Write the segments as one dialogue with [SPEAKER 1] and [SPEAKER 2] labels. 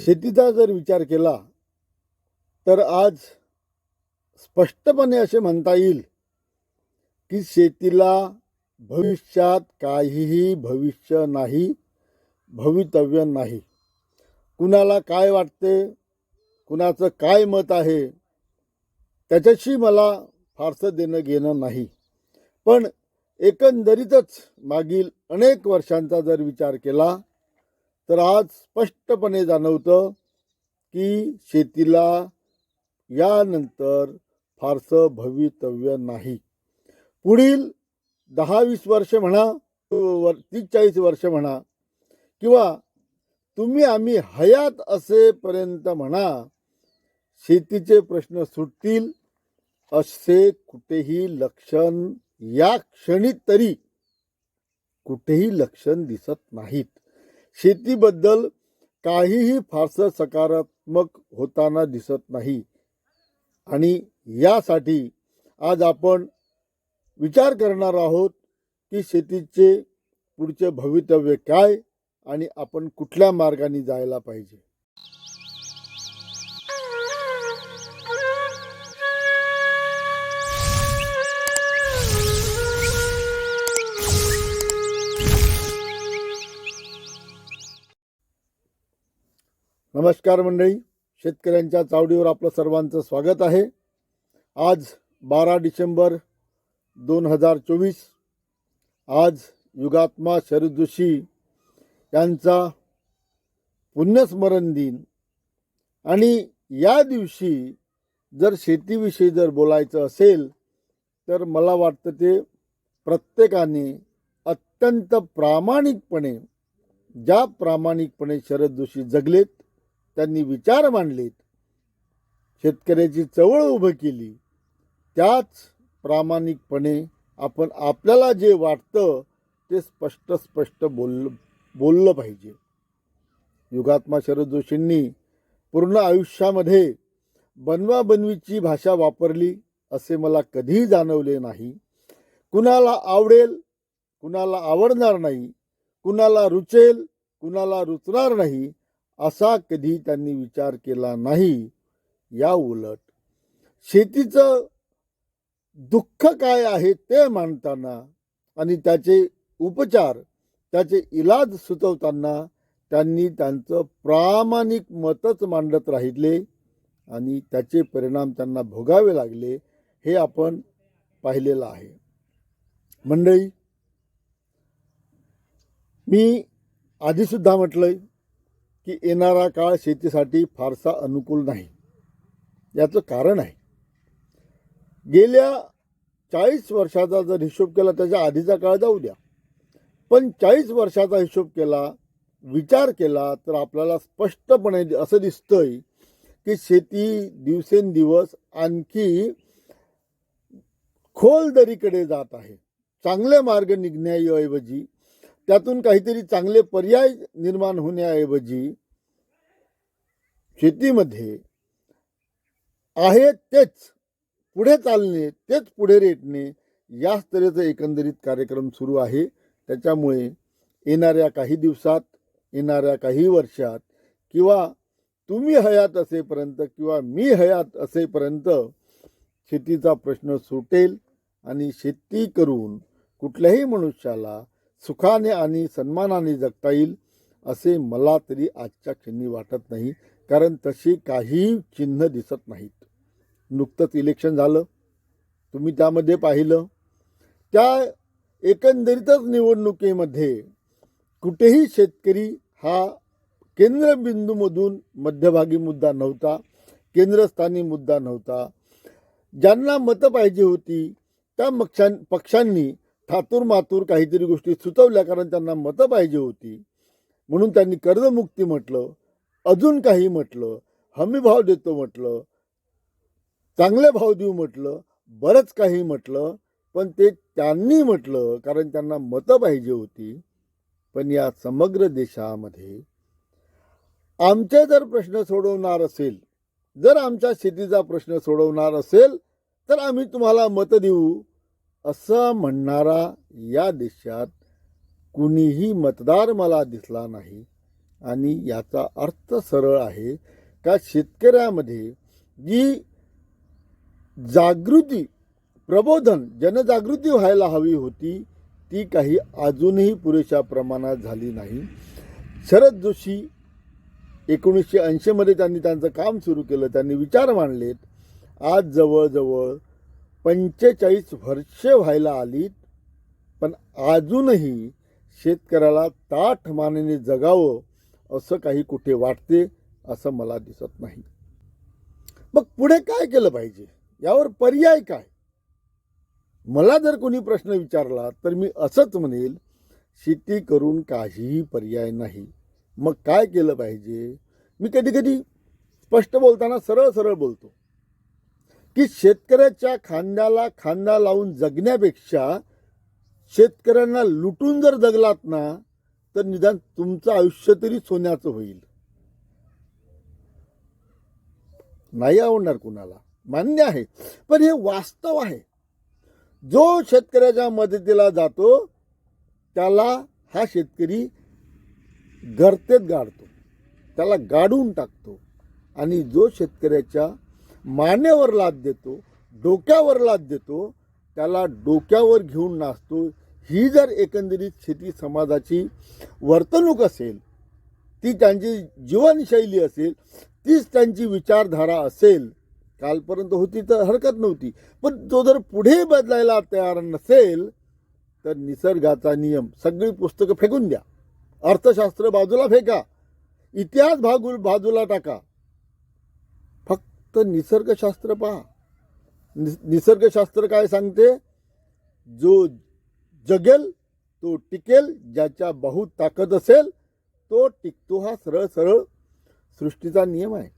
[SPEAKER 1] शेतीचा जर विचार केला तर आज स्पष्टपणे असे म्हणता येईल की शेतीला भविष्यात काहीही भविष्य नाही भवितव्य नाही. कुणाला काय वाटते कुणाचं काय मत आहे त्याच्याशी मला फारसं देणं घेणं नाही. पण एकंदरीतच मागील अनेक वर्षांचा जर विचार केला तर आज स्पष्टपणे जाणवतं की शेतीला यानंतर फारसं भवितव्य नाही. पुढील दहा वीस वर्ष म्हणा वर तीस चाळीस वर्ष म्हणा किंवा तुम्ही आम्ही हयात असेपर्यंत म्हणा शेतीचे प्रश्न सुटतील असे कुठेही लक्षण या क्षणी तरी कुठेही लक्षण दिसत नाहीत. शेतीबद्दल काहीही फारसं सकारात्मक होताना दिसत नाही. आणि यासाठी आज आपण विचार करणार आहोत की शेतीचे पुढचे भवितव्य काय आणि आपण कुठल्या मार्गाने जायला पाहिजे. नमस्कार मंडळी शेतकऱ्यांच्या चावडीवर आपलं सर्वांचं स्वागत आहे. आज बारा डिसेंबर दोन हजार चोवीस आज युगात्मा शरद जोशी यांचा पुण्यस्मरण दिन. आणि या दिवशी जर शेतीविषयी जर बोलायचं असेल तर मला वाटतं ते प्रत्येकाने अत्यंत प्रामाणिकपणे ज्या प्रामाणिकपणे शरद जोशी जगलेत त्यांनी विचार मांडलेत. शेतकऱ्याची चवळ उभं केली. त्याच प्रामाणिकपणे आपण आपल्याला जे वाटतं ते स्पष्ट स्पष्ट बोल बोललं पाहिजे. युगात्मा शरद जोशींनी पूर्ण आयुष्यामध्ये बनवाबनवीची भाषा वापरली असे मला कधीही जाणवले नाही. कुणाला आवडेल कुणाला आवडणार नाही कुणाला रुचेल कुणाला रुचणार नाही असा कधी त्यांनी विचार केला नाही या उलट. शेतीचं दुःख काय आहे ते मांडताना आणि त्याचे उपचार त्याचे इलाज सुचवताना त्यांनी त्यांचं प्रामाणिक मतच मांडत राहिले आणि त्याचे परिणाम त्यांना भोगावे लागले हे आपण पाहिलेलं आहे. मंडळी मी आधीसुद्धा म्हटलंय की येणारा काळ शेतीसाठी फारसा अनुकूल नाही. याचं कारण आहे. गेल्या चाळीस वर्षाचा जर हिशोब केला त्याच्या आधीचा काळ जाऊ द्या. पण चाळीस वर्षाचा हिशोब केला विचार केला तर आपल्याला स्पष्टपणे असं दिसतंय की शेती दिवसेंदिवस आणखी खोल दरीकडे जात आहे. चांगले मार्ग निघण्याऐवजी त्यातून काहीतरी चांगले पर्याय निर्माण होण्याऐवजी शेतीमध्ये आहे तेच पुढे चालणे तेच पुढे रेटणे याच तऱ्हेचा एकंदरीत कार्यक्रम सुरू आहे. त्याच्यामुळे येणाऱ्या काही दिवसात येणाऱ्या काही वर्षात किंवा तुम्ही हयात असेपर्यंत किंवा मी हयात असेपर्यंत शेतीचा प्रश्न सुटेल आणि शेती करून कुठल्याही मनुष्याला सुखाने आणि सन्मानाने जगता येईल असे मला तरी आजच्या क्षणी वाटत नाही कारण तशी काही चिन्ह दिसत नाहीत. नुकतंच इलेक्शन झालं. तुम्ही त्यामध्ये पाहिलं. त्या एकंदरीतच निवडणुकीमध्ये कुठेही शेतकरी हा केंद्रबिंदूमधून मध्यभागी मुद्दा नव्हता केंद्रस्थानी मुद्दा नव्हता. ज्यांना मतं पाहिजे होती त्या पक्षां पक्षांनी थातूर मातूर काहीतरी गोष्टी सुचवल्या कारण त्यांना मतं पाहिजे होती. म्हणून त्यांनी कर्जमुक्ती म्हटलं अजून काही म्हटलं हमी भाव देतो म्हटलं चांगले भाव देऊ म्हटलं बरंच काही म्हटलं पण ते त्यांनी म्हटलं कारण त्यांना मतं पाहिजे होती. पण या समग्र देशामध्ये आमचे जर प्रश्न सोडवणार असेल जर आमच्या शेतीचा प्रश्न सोडवणार असेल तर आम्ही तुम्हाला मतं देऊ. असं म्हणणारा या देशात कुणीही मतदार मला दिसला नाही. आणि याचा अर्थ सरळ आहे का शेतकऱ्यामध्ये जी जागृती प्रबोधन जनजागृती व्हायला हवी होती ती काही अजूनही पुरेशा प्रमाणात झाली नाही. शरद जोशी एकोणीसशे ऐंशीमध्ये त्यांनी त्यांचं काम सुरू केलं त्यांनी विचार मांडलेत. आज जवळजवळ पंचेचाळीस वर्षे व्हायला आलीत पण अजूनही शेतकऱ्याला ताठ मानेने जगावं असं काही कुठे वाटते असं मला दिसत नाही. मग पुढे काय केलं पाहिजे? यावर पर्याय काय? मला जर कोणी प्रश्न विचारला तर मी असंच म्हणेल शेती करून काहीही पर्याय नाही. मग काय केलं पाहिजे? मी कधी कधी स्पष्ट बोलताना सरळ सरळ बोलतो. की शेतकऱ्याच्या खांद्याला खांदा लावून जगण्यापेक्षा शेतकऱ्यांना लुटून जर जगलात ना तर निदान तुमचं आयुष्य तरी सोन्याचं होईल. नाही आवडणार कुणाला. मान्य आहे. पण हे वास्तव आहे. जो शेतकऱ्याच्या मदतीला जातो त्याला हा शेतकरी गर्तेत गाडतो. त्याला गाडून टाकतो. आणि जो शेतकऱ्याच्या मानेवर लाद देतो डोक्यावर लाद देतो त्याला डोक्यावर घेऊन नाचतो. ही जर एकंदरीत शेती समाजाची वर्तणूक असेल ती त्यांची जीवनशैली असेल तीच त्यांची विचारधारा असेल कालपर्यंत होती तर हरकत नव्हती. पण तो जर पुढे बदलायला तयार नसेल तर निसर्गाचा नियम सगळी पुस्तकं फेकून द्या. अर्थशास्त्र बाजूला फेका. इतिहास भागू बाजूला टाका. तर निसर्गशास्त्र पहा. नि- निसर्गशास्त्र काय सांगते? जो जगेल तो टिकेल ज्याच्या बहुत ताकद असेल तो टिकतो हा सरळ सरळ सृष्टीचा नियम आहे.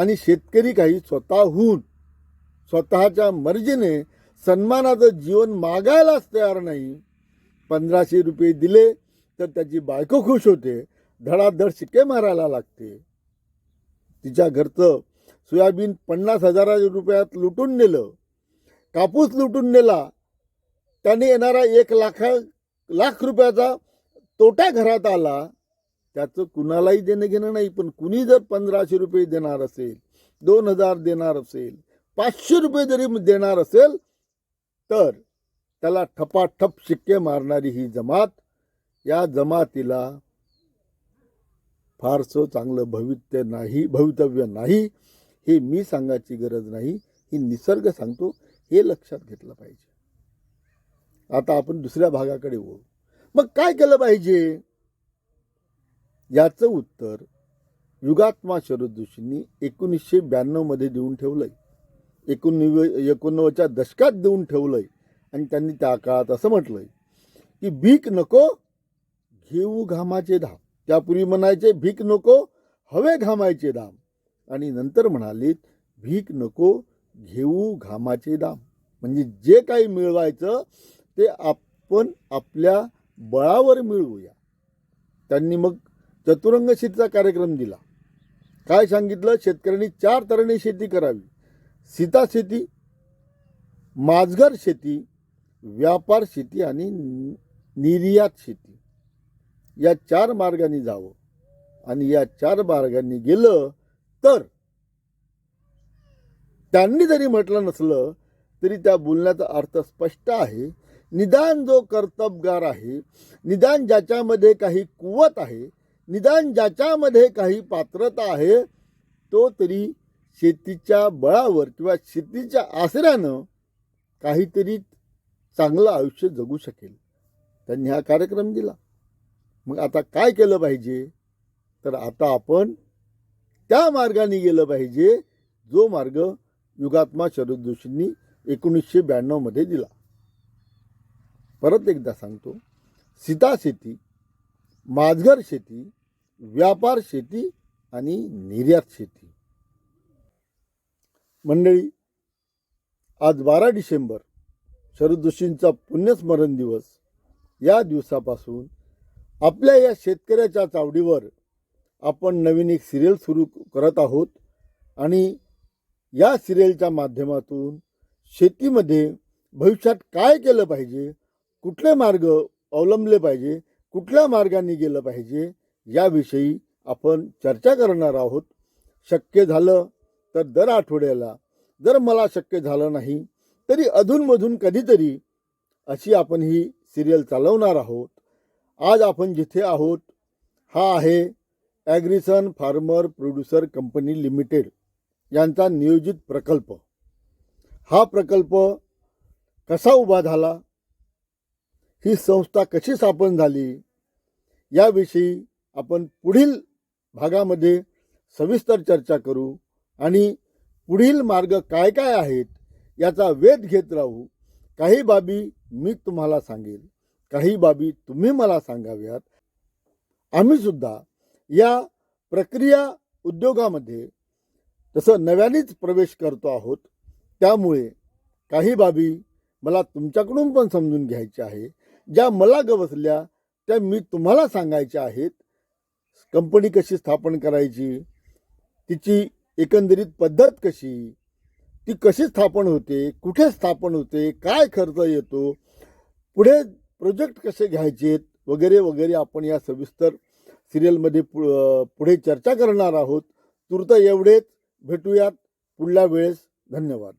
[SPEAKER 1] आणि शेतकरी काही स्वतःहून स्वतःच्या मर्जीने सन्मानाचं जीवन मागायलाच तयार नाही. पंधराशे रुपये दिले तर त्याची बायको खुश होते धडाधड शिक्के मारायला लागते. तिच्या घरचं सोयाबीन पन्नास हजार रुपयात लुटून नेलं. कापूस लुटून नेला. त्याने येणारा एक लाखा लाख रुपयाचा तोटा घरात आला. त्याचं कुणालाही देणं घेणं नाही पण कुणी जर पंधराशे रुपये देणार असेल दोन हजार देणार असेल पाचशे रुपये जरी देणार असेल तर त्याला ठपाठप शिक्के मारणारी ही जमात या जमातीला फारसं चांगलं भवित्य नाही भवितव्य नाही. हे मी सांगायची गरज नाही ही निसर्ग सांगतो हे लक्षात घेतलं पाहिजे. आता आपण दुसऱ्या भागाकडे वळू. मग काय केलं पाहिजे? याचं उत्तर युगात्मा शरद जोशींनी एकोणीसशे ब्याण्णवमध्ये देऊन ठेवलंय. एकोणनव्व एकोणनव्वदच्या दशकात देऊन ठेवलंय. आणि त्यांनी त्या काळात असं म्हटलंय की भीक नको घेऊ घामाचे धाम. त्यापूर्वी म्हणायचे भीक नको हवे घामायचे धाम. आणि नंतर म्हणालीत भीक नको घेऊ घामाचे दाम. म्हणजे जे काही मिळवायचं ते आपण आपल्या बळावर मिळवूया. त्यांनी मग चतुरंग शेतीचा कार्यक्रम दिला. काय सांगितलं? शेतकऱ्यांनी चार तऱ्हेने शेती करावी. सीता शेती माजघर शेती व्यापार शेती आणि निर्यात शेती. या चार मार्गाने जावं. आणि या चार मार्गांनी गेलं तर त्यांनी जरी म्हटलं नसलं तरी त्या बोलण्याचा अर्थ स्पष्ट आहे. निदान जो कर्तबगार आहे निदान ज्याच्यामध्ये काही कुवत आहे निदान ज्याच्यामध्ये काही पात्रता आहे तो तरी शेतीच्या बळावर किंवा शेतीच्या आसऱ्यानं काहीतरी चांगलं आयुष्य जगू शकेल. त्यांनी हा कार्यक्रम दिला. मग आता काय केलं पाहिजे? तर आता आपण त्या मार्गाने गेलं पाहिजे जो मार्ग युगात्मा शरद जोशींनी एकोणीसशे ब्याण्णवमध्ये दिला. परत एकदा सांगतो सीता शेती माजघर शेती व्यापार शेती आणि निर्यात शेती. मंडळी आज बारा डिसेंबर शरद जोशींचा पुण्यस्मरण दिवस. या दिवसापासून आपल्या या शेतकऱ्याच्या चावडीवर आपण नवीन एक सिरियल सुरू करत आहोत. आणि या सिरियलच्या माध्यमातून शेतीमध्ये भविष्यात काय केलं पाहिजे कुठले मार्ग अवलंबले पाहिजे कुठल्या मार्गाने गेलं पाहिजे याविषयी आपण चर्चा करणार आहोत. शक्य झालं तर दर आठवड्याला जर मला शक्य झालं नाही तरी अधूनमधून कधीतरी अशी आपण ही सिरियल चालवणार आहोत. आज आपण जिथे आहोत हा आहे Agrison farmer producer company limited यांचा नियोजित प्रकल्प. हा प्रकल्प कसा उभा झाला? ही संस्था कशी स्थापन झाली? याविषयी आपण पुढील भागामध्ये सविस्तर चर्चा करू आणि पुढील मार्ग काय काय आहेत याचा वेध घेत राहू. काही बाबी मी तुम्हाला सांगेल काही बाबी तुम्ही मला सांगाव्यात. आम्हीसुद्धा या प्रक्रिया उद्योगामध्ये तसं नव्यानेच प्रवेश करतो आहोत त्यामुळे काही बाबी मला तुमच्याकडून पण समजून घ्यायच्या आहे ज्या मला गवसल्या त्या मी तुम्हाला सांगायच्या आहेत. कंपनी कशी स्थापन करायची तिची एकंदरीत पद्धत कशी ती कशी स्थापन होते कुठे स्थापन होते काय खर्च येतो पुढे प्रोजेक्ट कसे घ्यायचेत वगैरे वगैरे आपण या सविस्तर सिरियलमध्ये पु पुढे चर्चा करणार आहोत. तूर्त एवढेच. भेटूयात पुढल्या वेळेस. धन्यवाद.